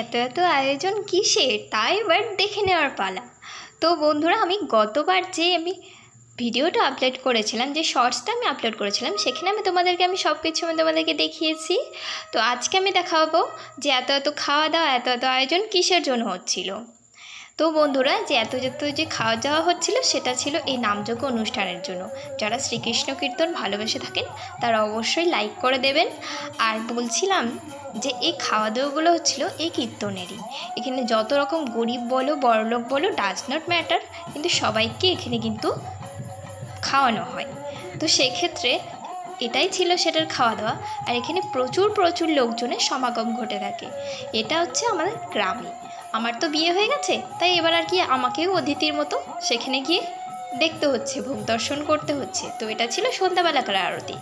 এত এত আয়োজন কিসের? তাই এবার দেখে নেওয়ার পালা। তো বন্ধুরা, আমি গতবার যে আমি ভিডিওটা আপলোড করেছিলাম, যে শর্টসটা আমি আপলোড করেছিলাম, সেখানে আমি তোমাদেরকে আমি সব কিছু আমি তোমাদেরকে দেখিয়েছি। তো আজকে আমি দেখাবো যে এত এত খাওয়া দাওয়া এত এত আয়োজন কিসের জন্য হচ্ছিল। তো বন্ধুরা যে এত এত যে খাওয়া দাওয়া হচ্ছিল, সেটা ছিল এই নামযোগ্য অনুষ্ঠানের জন্য। যারা শ্রীকৃষ্ণ কীর্তন ভালোবেসে থাকেন, তারা অবশ্যই লাইক করে দেবেন। আর বলছিলাম যে এই খাওয়া দাওয়াগুলো হচ্ছিল এই কীর্তনেরই। এখানে যত রকম গরিব বলো, বড়লোক বলো ডাজ নট ম্যাটার কিন্তু সবাইকে এখানে কিন্তু খাওয়ানো হয়। তো সেক্ষেত্রে এটাই ছিল সেটার খাওয়া দাওয়া আর এখানে প্রচুর প্রচুর লোকজনের সমাগম ঘটে থাকে। এটা হচ্ছে আমাদের গ্রামে। আমার তো বিয়ে হয়ে গেছে, তাই এবার আর কি আমাকেও অতিথির মতো সেখানে গিয়ে দেখতে হচ্ছে, ভোগ দর্শন করতে হচ্ছে। তো এটা ছিল সন্ধ্যাবেলাকার আরতি।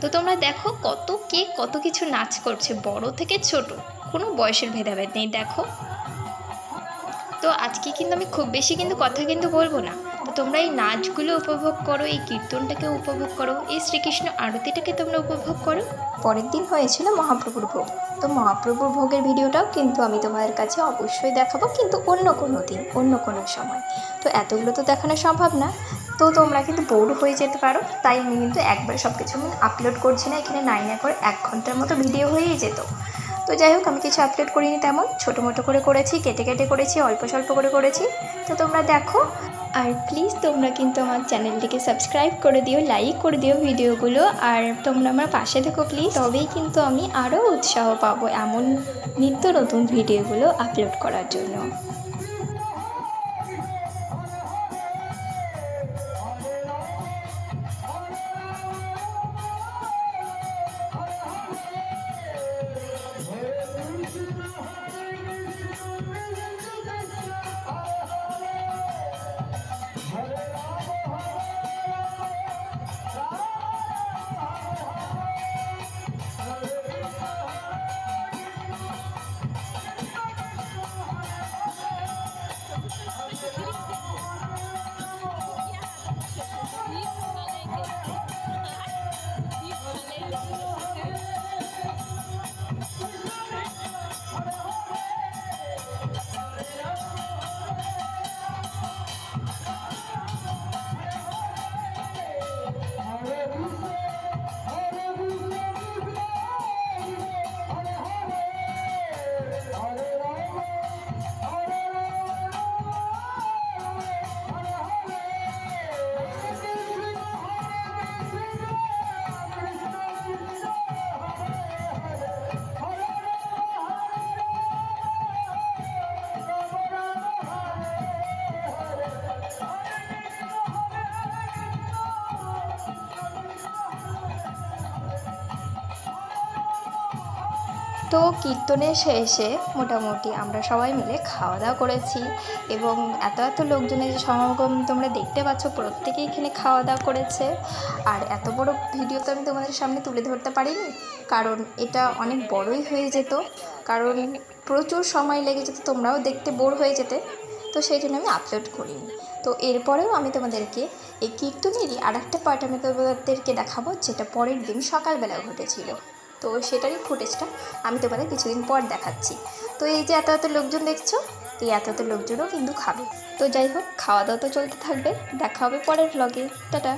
তো তোমরা দেখো কত কে কত কিছু নাচ করছে, বড় থেকে ছোট, কোনো বয়সের ভেদাভেদ নেই, দেখো। তো আজকে কিন্তু আমি খুব বেশি কিন্তু কথা কিন্তু বলব না। তোমরা এই নাচগুলো উপভোগ করো, এই কীর্তনটাকে উপভোগ করো, এই শ্রীকৃষ্ণ আরতিটাকে তোমরা উপভোগ করো। পরের দিন হয়েছিল মহাপ্রভুর ভোগ। তো মহাপ্রভুর ভোগের ভিডিওটাও কিন্তু আমি তোমাদের কাছে অবশ্যই দেখাবো, কিন্তু অন্য কোনো দিন, অন্য কোনো সময়। তো এতগুলো তো দেখানো সম্ভব না। তো তোমরা কিন্তু বোর হয়ে যেতে পারো, তাই আমি কিন্তু একবারে সব কিছু আমি আপলোড করছি না, এখানে নাই না করে এক ঘণ্টার মতো ভিডিও হয়েই যেত। তো যাই হোক, আমি কিছু আপলোড করিনি তেমন। ছোটো মোটো করে করেছি, কেটে কেটে করেছি, অল্প স্বল্প করে করেছি। তো তোমরা দেখো। আর প্লিজ তোমরা কিন্তু আমার চ্যানেলটিকে সাবস্ক্রাইব করে দিও লাইক করে দিও ভিডিওগুলো। আর তোমরা আমার পাশে থেকো প্লিজ তবেই কিন্তু আমি আরও উৎসাহ পাবো এমন নিত্য নতুন ভিডিওগুলো আপলোড করার জন্য। তো কীর্তনের শেষে মোটামুটি আমরা সবাই মিলে খাওয়া দাওয়া করেছি এবং এত এত লোকজনের যে সমাগম তোমরা দেখতে পাচ্ছ প্রত্যেকেই এখানে খাওয়া দাওয়া করেছে। আর এত বড় ভিডিও তো আমি তোমাদের সামনে তুলে ধরতে পারিনি, কারণ এটা অনেক বড়ই হয়ে যেত। কারণ প্রচুর সময় লেগে যেত, তোমরাও দেখতে বোর হয়ে যেতে। তো সেই জন্য আমি আপলোড করিনি। তো এরপরেও আমি তোমাদেরকে এই কীর্তনেরই আর একটা পার্ট আমি তোমাদেরকে দেখাবো, যেটা পরের দিন সকালবেলা ঘটেছিল। তো সেটারই ফুটেজটা আমি তোমাদের কিছুদিন পর দেখাচ্ছি। তো এই যে এত এত লোকজন দেখছ, এই এত এত লোকজনও কিন্তু খাবে। তো যাই হোক খাওয়া দাওয়া তো চলতে থাকবে। দেখা হবে পরের ব্লগে টাটা।